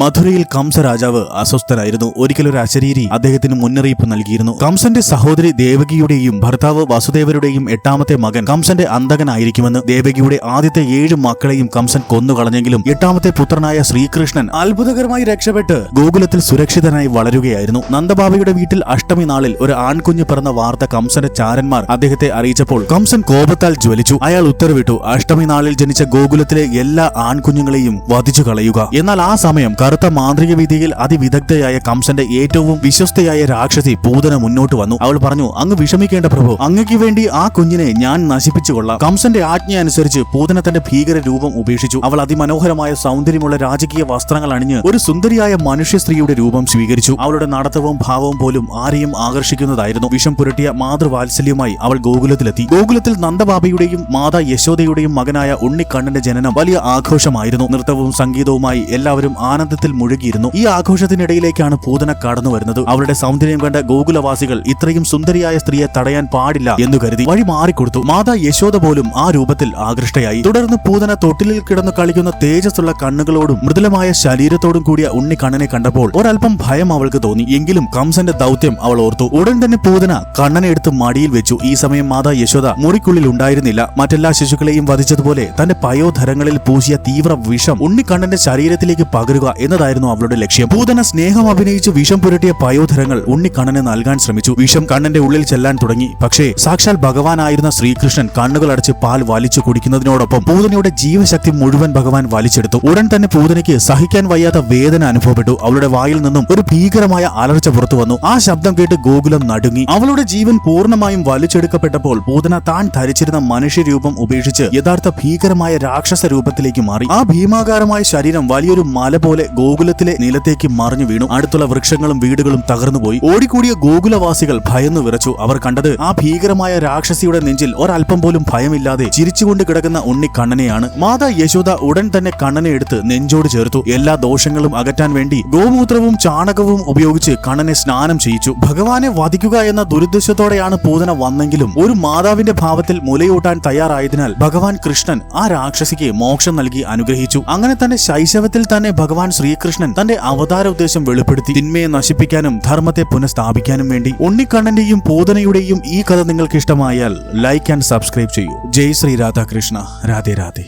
മധുരയിൽ കംസ രാജാവ് അസ്വസ്ഥനായിരുന്നു ഒരിക്കലൊരു അശരീരി അദ്ദേഹത്തിന് മുന്നറിയിപ്പ് നൽകിയിരുന്നു. കംസന്റെ സഹോദരി ദേവകിയുടെയും ഭർത്താവ് വസുദേവരുടെയും എട്ടാമത്തെ മകൻ കംസന്റെ അന്തകനായിരിക്കുമെന്ന് ദേവകിയുടെ ആദ്യത്തെ ഏഴ് മക്കളെയും കംസൻ കൊന്നുകളഞ്ഞെങ്കിലും എട്ടാമത്തെ പുത്രനായ ശ്രീകൃഷ്ണൻ അത്ഭുതകരമായി രക്ഷപ്പെട്ട് ഗോകുലത്തിൽ സുരക്ഷിതനായി വളരുകയായിരുന്നു. നന്ദബാബയുടെ വീട്ടിൽ അഷ്ടമി നാളിൽ ഒരു ആൺകുഞ്ഞ് പിറന്ന വാർത്ത കംസന്റെ ചാരന്മാർ അദ്ദേഹത്തെ അറിയിച്ചപ്പോൾ കംസൻ കോപത്താൽ ജ്വലിച്ചു. അയാൾ ഉത്തരവിട്ടു അഷ്ടമി നാളിൽ ജനിച്ച ഗോകുലത്തിലെ എല്ലാ ആൺകുഞ്ഞുങ്ങളെയും വധിച്ചു കളയുക എന്നാൽ ആ സമയം കറുത്ത മാന്ത്രിക വിധിയിൽ അതിവിദഗ്ധയായ കംസന്റെ ഏറ്റവും വിശ്വസ്തയായ രാക്ഷസി പൂതന മുന്നോട്ട് വന്നു. അവൾ പറഞ്ഞു അങ്ങ് വിഷമിക്കേണ്ട പ്രഭു. അങ്ങയ്ക്ക് വേണ്ടി ആ കുഞ്ഞിനെ ഞാൻ നശിപ്പിച്ചു കൊള്ളാം കംസന്റെ ആജ്ഞ അനുസരിച്ച് പൂതന തന്റെ ഭീകര രൂപം ഉപേക്ഷിച്ചു. അവൾ അതിമനോഹരമായ സൗന്ദര്യമുള്ള രാജകീയ വസ്ത്രങ്ങൾ അണിഞ്ഞ് ഒരു സുന്ദരിയായ മനുഷ്യ സ്ത്രീയുടെ രൂപം സ്വീകരിച്ചു. അവളുടെ നടത്തവും ഭാവവും പോലും ആരെയും ആകർഷിക്കുന്നതായിരുന്നു. വിഷം പുരട്ടിയ മാതൃവാത്സല്യമായി അവൾ ഗോകുലത്തിലെത്തി. ഗോകുലത്തിൽ നന്ദബാബയുടെയും മാതാ യശോദയുടെയും മകനായ ഉണ്ണിക്കണ്ണന്റെ ജനനം വലിയ ആഘോഷമായിരുന്നു. നൃത്തവും സംഗീതവുമായി എല്ലാവരും ആനന്ദത്തിൽ മുഴുകിയിരുന്നു. ഈ ആഘോഷത്തിനിടയിലേക്കാണ് പൂതന കടന്നു വരുന്നത്. അവരുടെ സൗന്ദര്യം കണ്ട ഗോകുലവാസികൾ ഇത്രയും സുന്ദരിയായ സ്ത്രീയെ തടയാൻ പാടില്ല എന്ന് കരുതി വഴി മാറിക്കൊടുത്തു. മാതാ യശോദ പോലും ആ രൂപത്തിൽ ആകൃഷ്ടയായി. തുടർന്ന് പൂതന തൊട്ടിലിൽ കിടന്നു കളിക്കുന്ന തേജസ്സുള്ള കണ്ണുകളോടും മൃദുലമായ ശരീരത്തോടും കൂടിയ ഉണ്ണിക്കണ്ണനെ കണ്ടപ്പോൾ ഒരൽപ്പം ഭയം അവൾക്ക് തോന്നി. എങ്കിലും കംസന്റെ ദൗത്യം അവൾ ഓർത്തു. ഉടൻ തന്നെ പൂതന കണ്ണനെ എടുത്ത് മടിയിൽ വെച്ചു. ഈ സമയം മാതാ യശോദ മുറിക്കുള്ളിൽ ഉണ്ടായിരുന്നില്ല. മറ്റെല്ലാ ശിശുക്കളെയും വധിച്ചതുപോലെ തന്റെ പയോധരങ്ങളിൽ പൂശിയ തീവ്ര വിഷം ഉണ്ണിക്കണ്ണന്റെ ശരീരത്തിലേക്ക് പകരുക എന്നതായിരുന്നു അവളുടെ ലക്ഷ്യം. ഭൂതന സ്നേഹം അഭിനയിച്ച് വിഷം പുരട്ടിയ പയോധരങ്ങൾ ഉണ്ണിക്കണ്ണന് നൽകാൻ ശ്രമിച്ചു. വിഷം കണ്ണന്റെ ഉള്ളിൽ ചെല്ലാൻ തുടങ്ങി. പക്ഷേ സാക്ഷാൽ ഭഗവാനായിരുന്ന ശ്രീകൃഷ്ണൻ കണ്ണുകൾ അടച്ച് പാൽ വലിച്ചു കുടിക്കുന്നതിനോടൊപ്പം പൂതനയുടെ ജീവശക്തി മുഴുവൻ ഭഗവാൻ വലിച്ചെടുത്തു. ഉടൻ തന്നെ പൂതനയ്ക്ക് സഹിക്കാൻ വയ്യാത്ത വേദന അനുഭവപ്പെട്ടു. അവളുടെ വായിൽ നിന്നും ഒരു ഭീകരമായ അലർച്ച പുറത്തു വന്നു. ആ ശബ്ദം കേട്ട് ഗോകുലം നടുങ്ങി. അവളുടെ ജീവൻ പൂർണമായും വലിച്ചെടുക്കപ്പെട്ടപ്പോൾ പൂതന താൻ ധരിച്ചിരുന്ന മനുഷ്യരൂപം ഉപേക്ഷിച്ച് യഥാർത്ഥ ഭീകരമായ രാക്ഷസ രൂപത്തിലേക്ക് മാറി. ആ ഭീമാകാരമായ ശരീരം വലിയൊരു മല പോലെ ഗോകുലത്തിലെ നിലത്തേക്ക് മറിഞ്ഞു വീണു. അടുത്തുള്ള വൃക്ഷങ്ങളും വീടുകളും തകർന്നുപോയി. ഓടിക്കൂടിയ ഗോകുലവാസികൾ ഭയന്നു വിറച്ചു. അവർ കണ്ടത് ആ ഭീകരമായ രാക്ഷസിയുടെ നെഞ്ചിൽ ഒരൽപ്പം പോലും ഭയമില്ലാതെ ചിരിച്ചുകൊണ്ട് കിടക്കുന്ന ഉണ്ണി കണ്ണനെയാണ് മാതാ യശോദ ഉടൻ തന്നെ കണ്ണനെ എടുത്ത് നെഞ്ചോട് ചേർത്തു. എല്ലാ ദോഷങ്ങളും അകറ്റാൻ വേണ്ടി ഗോമൂത്രവും ചാണകവും ഉപയോഗിച്ച് കണ്ണനെ സ്നാനം ചെയ്യിച്ചു. ഭഗവാനെ വധിക്കുക എന്ന ദുരുദ്ദേശത്തോടെയാണ് പൂതന വന്നെങ്കിലും ഒരു മാതാവിന്റെ ഭാവത്തിൽ മുലയൂട്ടാൻ തയ്യാറായതിനാൽ ഭഗവാൻ കൃഷ്ണൻ ആ രാക്ഷസിക്ക് മോക്ഷം നൽകി അനുഗ്രഹിച്ചു. അങ്ങനെ തന്നെ ശൈശവത്തിൽ തന്നെ ഭഗവാൻ ശ്രീകൃഷ്ണൻ തന്റെ അവതാര ഉദ്ദേശം വെളിപ്പെടുത്തി തിന്മയെ നശിപ്പിക്കാനും ധർമ്മത്തെ പുനഃസ്ഥാപിക്കാനും വേണ്ടി ഉണ്ണിക്കണ്ണന്റെയും പൂതനയുടെയും ഈ കഥ നിങ്ങൾക്ക് ഇഷ്ടമായാൽ ലൈക്ക് ആൻഡ് സബ്സ്ക്രൈബ് ചെയ്യൂ. ജയ് ശ്രീ രാധാകൃഷ്ണ. രാധേ രാധേ.